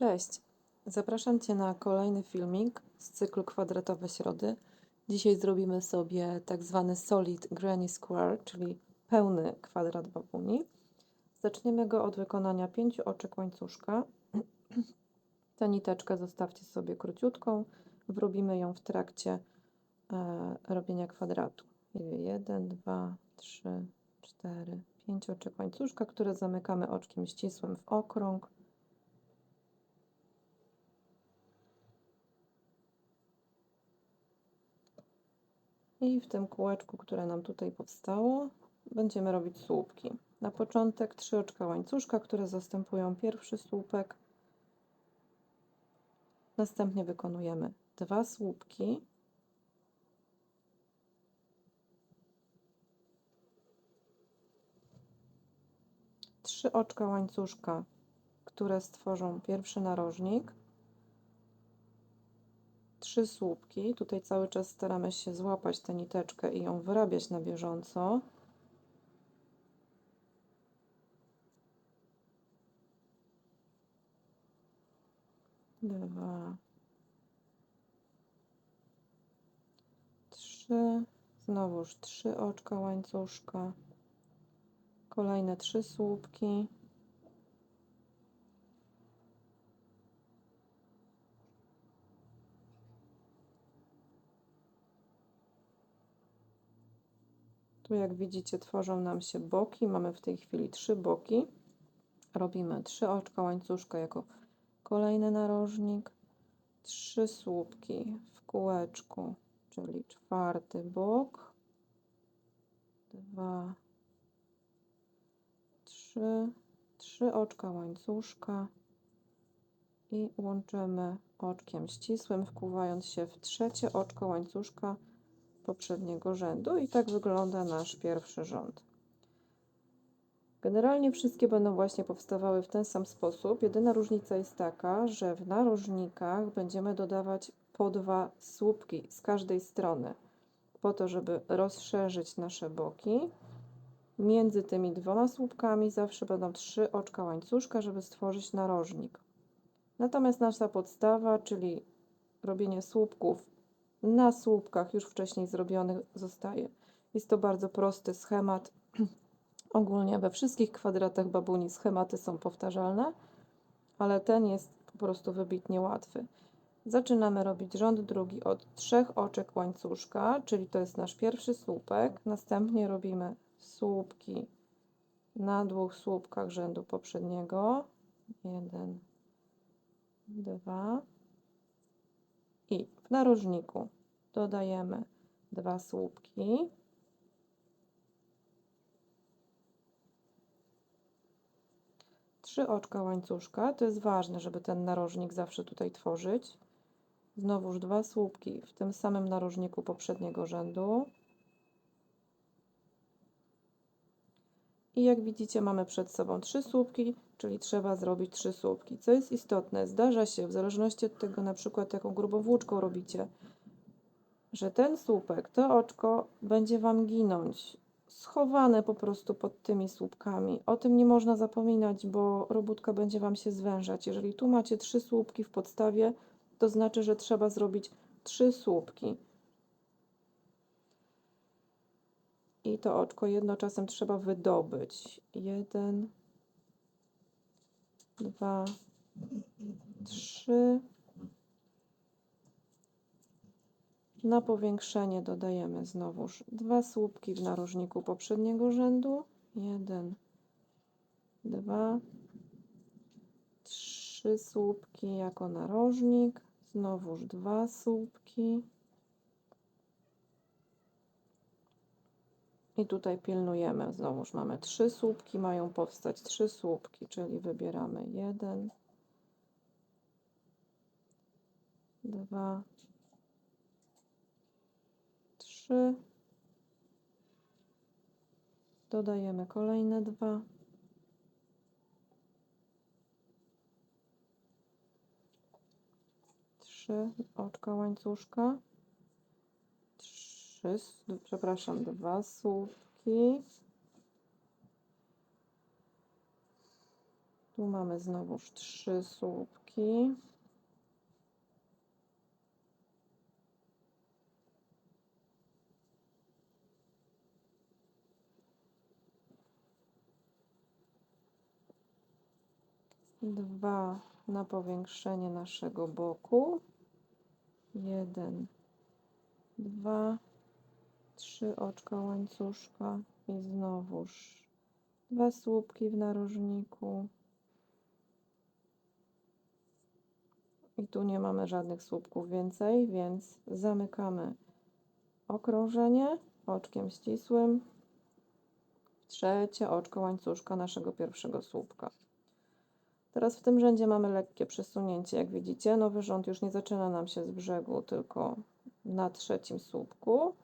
Cześć, zapraszam Cię na kolejny filmik z cyklu Kwadratowe Środy. Dzisiaj zrobimy sobie tak zwany Solid Granny Square, czyli pełny kwadrat babuni. Zaczniemy go od wykonania pięciu oczek łańcuszka. Tę niteczkę zostawcie sobie króciutką, wrobimy ją w trakcie e, robienia kwadratu. Jeden, dwa, trzy, cztery, pięć oczek łańcuszka, które zamykamy oczkiem ścisłym w okrąg. I w tym kółeczku, które nam tutaj powstało, będziemy robić słupki. Na początek trzy oczka łańcuszka, które zastępują pierwszy słupek. Następnie wykonujemy dwa słupki. Trzy oczka łańcuszka, które stworzą pierwszy narożnik trzy słupki. Tutaj cały czas staramy się złapać tę niteczkę i ją wyrabiać na bieżąco. Dwa, trzy, znowuż trzy oczka łańcuszka, kolejne trzy słupki. Tu jak widzicie tworzą nam się boki. Mamy w tej chwili trzy boki. Robimy trzy oczka łańcuszka jako kolejny narożnik. Trzy słupki w kółeczku, czyli czwarty bok. Dwa, trzy, trzy oczka łańcuszka i łączymy oczkiem ścisłym, wkuwając się w trzecie oczko łańcuszka poprzedniego rzędu i tak wygląda nasz pierwszy rząd. Generalnie wszystkie będą właśnie powstawały w ten sam sposób. Jedyna różnica jest taka, że w narożnikach będziemy dodawać po dwa słupki z każdej strony, po to, żeby rozszerzyć nasze boki. Między tymi dwoma słupkami zawsze będą trzy oczka łańcuszka, żeby stworzyć narożnik. Natomiast nasza podstawa, czyli robienie słupków na słupkach już wcześniej zrobionych zostaje. Jest to bardzo prosty schemat. Ogólnie we wszystkich kwadratach babuni schematy są powtarzalne, ale ten jest po prostu wybitnie łatwy. Zaczynamy robić rząd drugi od trzech oczek łańcuszka, czyli to jest nasz pierwszy słupek. Następnie robimy słupki na dwóch słupkach rzędu poprzedniego. Jeden, dwa, i w narożniku dodajemy dwa słupki. Trzy oczka łańcuszka. To jest ważne, żeby ten narożnik zawsze tutaj tworzyć. Znowuż dwa słupki w tym samym narożniku poprzedniego rzędu. I jak widzicie, mamy przed sobą trzy słupki, czyli trzeba zrobić trzy słupki. Co jest istotne, zdarza się, w zależności od tego na przykład jaką grubą włóczką robicie, że ten słupek, to oczko będzie Wam ginąć, schowane po prostu pod tymi słupkami. O tym nie można zapominać, bo robótka będzie Wam się zwężać. Jeżeli tu macie trzy słupki w podstawie, to znaczy, że trzeba zrobić trzy słupki. I to oczko jedno czasem trzeba wydobyć. Jeden, dwa, trzy. Na powiększenie dodajemy znowuż dwa słupki w narożniku poprzedniego rzędu. Jeden, dwa, trzy słupki jako narożnik. Znowuż dwa słupki. I tutaj pilnujemy, znowuż mamy trzy słupki, mają powstać trzy słupki, czyli wybieramy jeden, dwa, trzy, dodajemy kolejne dwa, trzy oczka łańcuszka, trzy, przepraszam, dwa słupki. Tu mamy znowuż trzy słupki. Dwa na powiększenie naszego boku. Jeden, dwa, trzy oczka łańcuszka i znowuż dwa słupki w narożniku. I tu nie mamy żadnych słupków więcej, więc zamykamy okrążenie oczkiem ścisłym. Trzecie oczko łańcuszka naszego pierwszego słupka. Teraz w tym rzędzie mamy lekkie przesunięcie, jak widzicie. Nowy rząd już nie zaczyna nam się z brzegu, tylko na trzecim słupku.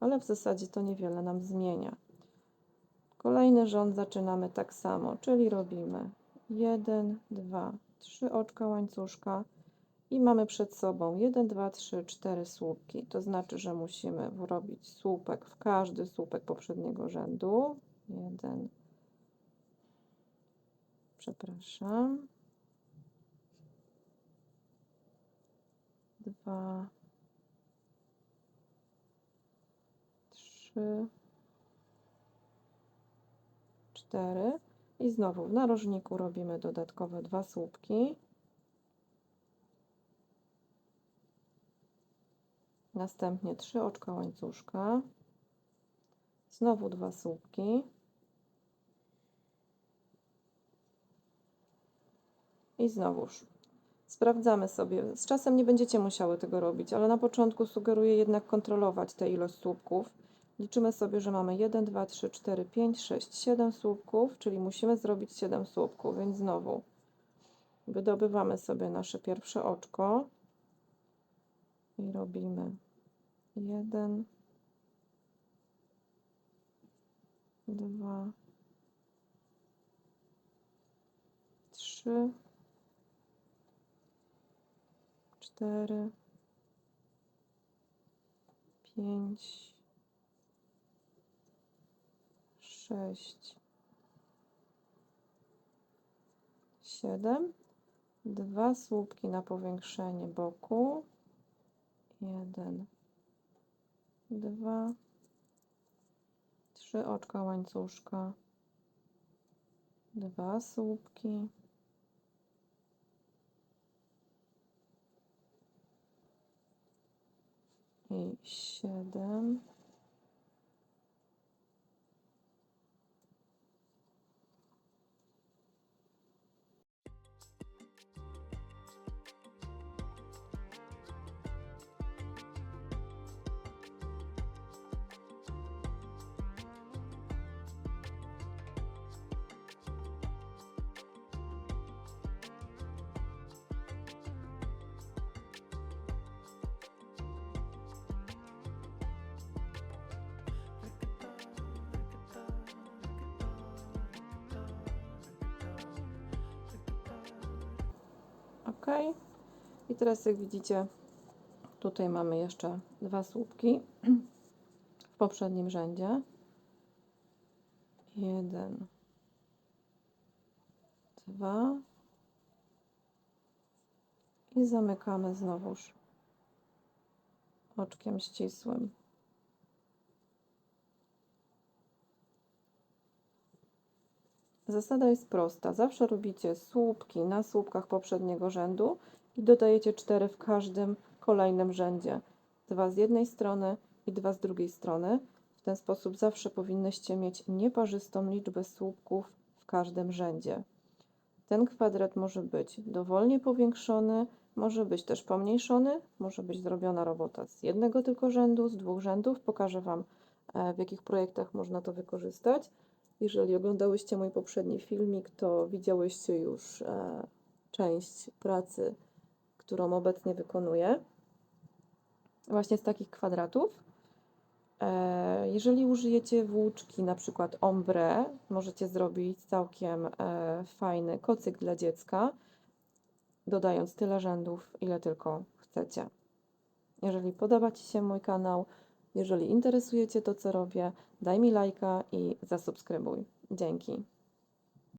Ale w zasadzie to niewiele nam zmienia. Kolejny rząd zaczynamy tak samo, czyli robimy 1, 2, 3 oczka łańcuszka i mamy przed sobą 1, 2, 3, 4 słupki. To znaczy, że musimy wrobić słupek w każdy słupek poprzedniego rzędu. 1, przepraszam. 2, 3, 4 i znowu w narożniku robimy dodatkowe dwa słupki. Następnie trzy oczka łańcuszka. Znowu dwa słupki. I znowuż sprawdzamy sobie. Z czasem nie będziecie musiały tego robić, ale na początku sugeruję jednak kontrolować tę ilość słupków. Liczymy sobie, że mamy 1, 2, 3, 4, 5, 6, 7 słupków, czyli musimy zrobić 7 słupków, więc znowu wydobywamy sobie nasze pierwsze oczko i robimy 1, 2, 3, 4, 5, sześć, siedem, dwa słupki na powiększenie boku, jeden, dwa, trzy oczka łańcuszka, dwa słupki, i siedem. I teraz jak widzicie, tutaj mamy jeszcze dwa słupki w poprzednim rzędzie. Jeden, dwa i zamykamy znowuż oczkiem ścisłym. Zasada jest prosta. Zawsze robicie słupki na słupkach poprzedniego rzędu i dodajecie 4 w każdym kolejnym rzędzie. Dwa z jednej strony i dwa z drugiej strony. W ten sposób zawsze powinnyście mieć nieparzystą liczbę słupków w każdym rzędzie. Ten kwadrat może być dowolnie powiększony, może być też pomniejszony, może być zrobiona robota z jednego tylko rzędu, z dwóch rzędów. Pokażę Wam, e, w jakich projektach można to wykorzystać. Jeżeli oglądałyście mój poprzedni filmik, to widziałyście już e, część pracy, którą obecnie wykonuję. Właśnie z takich kwadratów. E, jeżeli użyjecie włóczki, na przykład ombre, możecie zrobić całkiem e, fajny kocyk dla dziecka, dodając tyle rzędów, ile tylko chcecie. Jeżeli podoba Ci się mój kanał, jeżeli interesuje Cię to, co robię, daj mi lajka i zasubskrybuj. Dzięki.